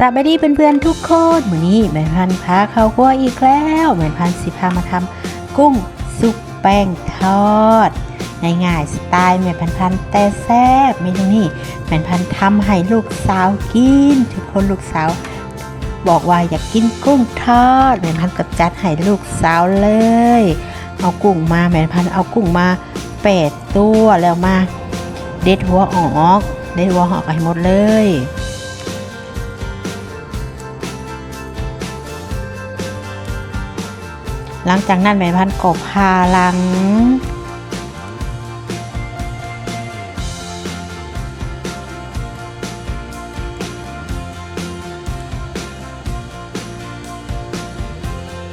สวัสดีเพื่อนๆทุกคนวันนี้แม่พันธุ์พาเข้าครัวอีกแล้วแม่พันธุ์สิพามาทำกุ้งซุปแป้งทอดง่ายๆสไตล์แม่พันธุ์พันธ์แต่แซ่บเมนูนี้แม่พันธุ์ทำให้ลูกสาวกิน ทุกคนลูกสาว บอกว่าอยากกินกุ้งทอดแม่พันธุ์ก็จัดให้ลูกสาวเลย เอากุ้งมาแม่พันธุ์เอากุ้งมาแปดตัวแล้วมา เด็ดหัวออก เด็ดหัวออกให้หมดเลย หลังจากนั้นแม่พันธุ์ก็พาหลัง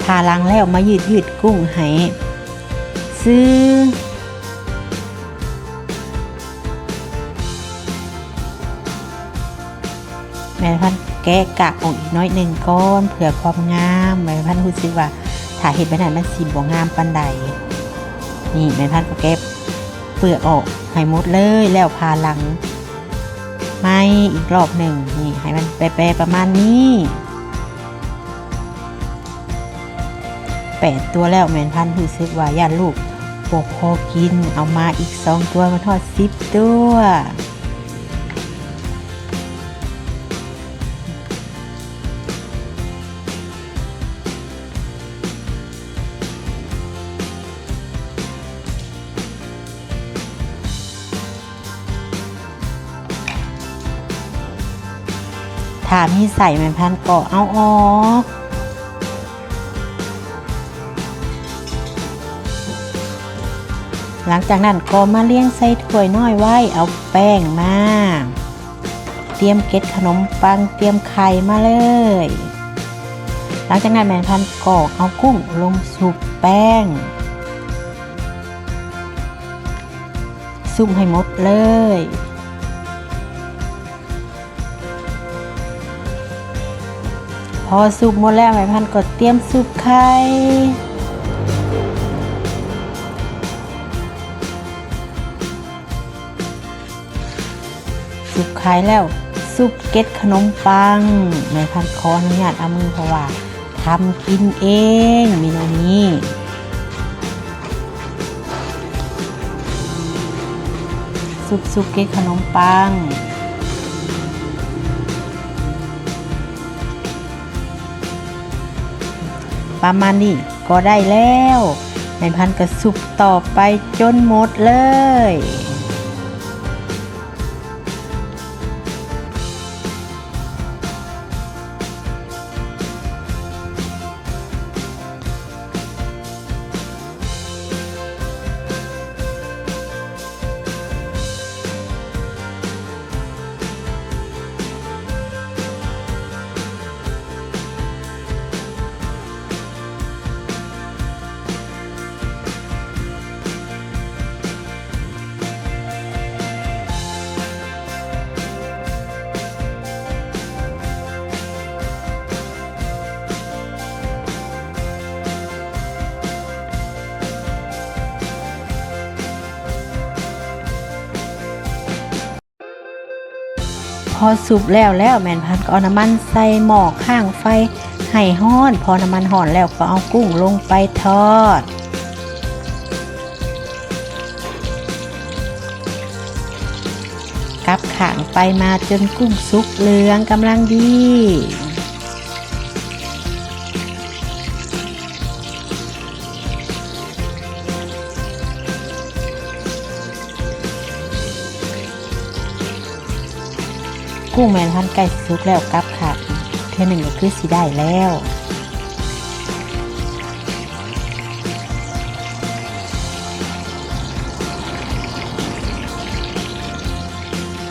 พาหลังแล้วมายืดยืดกุ้งให้ซึ่งแม่พันธุ์แกะกะออกอีกน้อยหนึ่งก้อนเผื่อความงามแม่พันธุ์รู้สึกว่า ถ้าเห็นไปไหนมันสีบ่งามปันใด นี่แม่พันก็เก็บเปลือกออกให้หมดเลยแล้วพาหลังไม่อีกรอบหนึ่งนี่ให้มันแปรๆประมาณนี้แปดตัวแล้วแม่พันธุ์รู้สึกว่าย่านลูกบกพอกินเอามาอีกสองตัวมาทอดสิบตัว ถามที่ใส่แม่พันธุ์ก็เอาออกหลังจากนั้นก็มาเลี้ยงใส่ถ้วยน้อยไว้เอาแป้งมา เตรียมเก็ดขนมปังเตรียมไข่มาเลย หลังจากนั้นแม่พันธุ์ก็เอากุ้งลงสุบแป้ง ซุ่มให้หมดเลย พอสุกหมดแล้วแม่พันธุ์ก็เตรียมสุกไข่สุกไข่แล้วซุปเก็ตขนมปังแม่พันธุ์ขออนุญาตเอามือเพราะว่าทำกินเองเมนูนี้ซุปซุปเก็ตขนมปัง ประมาณนี้ก็ได้แล้วในพันกระสุกต่อไปจนหมดเลย อสุกแล้วแล้วแมนพันก็เอาน้ำมันใส่หม้อข้างไฟให้ห้อน พอน้ำมันห่อนแล้วก็เอากุ้งลงไปทอด กับขางไปมาจนกุ้งสุกเหลืองกำลังดี กุ้งแมนพันไก่สุกแล้วกลับค่ะ เท่าหนึ่งก็คือสีได้แล้ว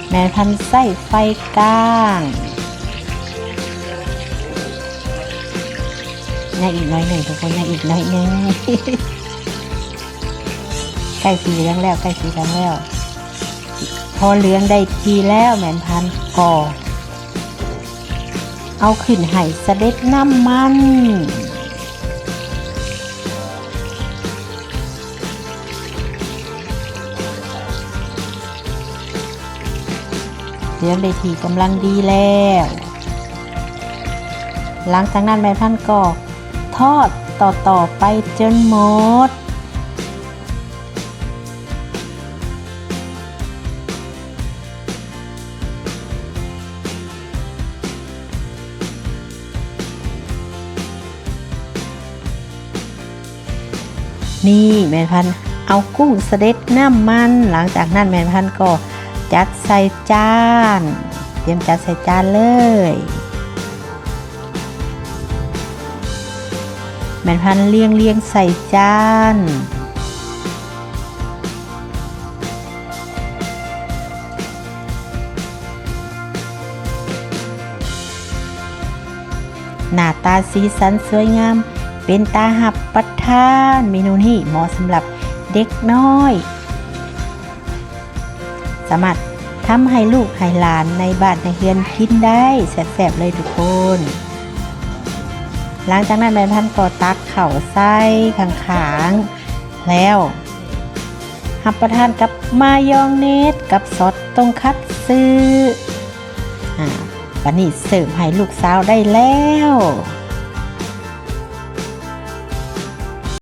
แมนพันไส้ไฟกลางยังอีกน้อยหนึ่งทุกคนยังอีกน้อยหนึ่งใกล้สีเหลืองแล้วใกล้สีเหลืองแล้ว อเหลืองได้ทีแล้วแมนพันก่อเอาขึ้นไห้เสด็จน้ำมันเหลืองได้ทีกำลังดีแล้ว หลังจากนั้นแม่พันธุ์ก็ทอดต่อต่อๆไปจนหมด นี่แม่พันธุ์เอากุ้งเสด็จน้ำมัน หลังจากนั้นแม่พันธุ์ก็จัดใส่จาน เตรียมจัดใส่จานเลย แม่พันธุ์เลี้ยงเลี้ยงใส่จานหน้าตาสีสันสวยงาม เป็นตาหับประทาน เมนูนี้เหมาะสำหรับเด็กน้อย สามารถทำให้ลูกให้หลานในบ้านในเรือนกินได้แซ่บๆเลยทุกคน หลังจากนั้นแม่พันก็ตักเข่าไส้ขางๆ แล้วรับประทานกับมายองเนสกับซอสตรงคัตซึอ่าวันนี้เสิร์ฟให้ลูกสาวได้แล้ว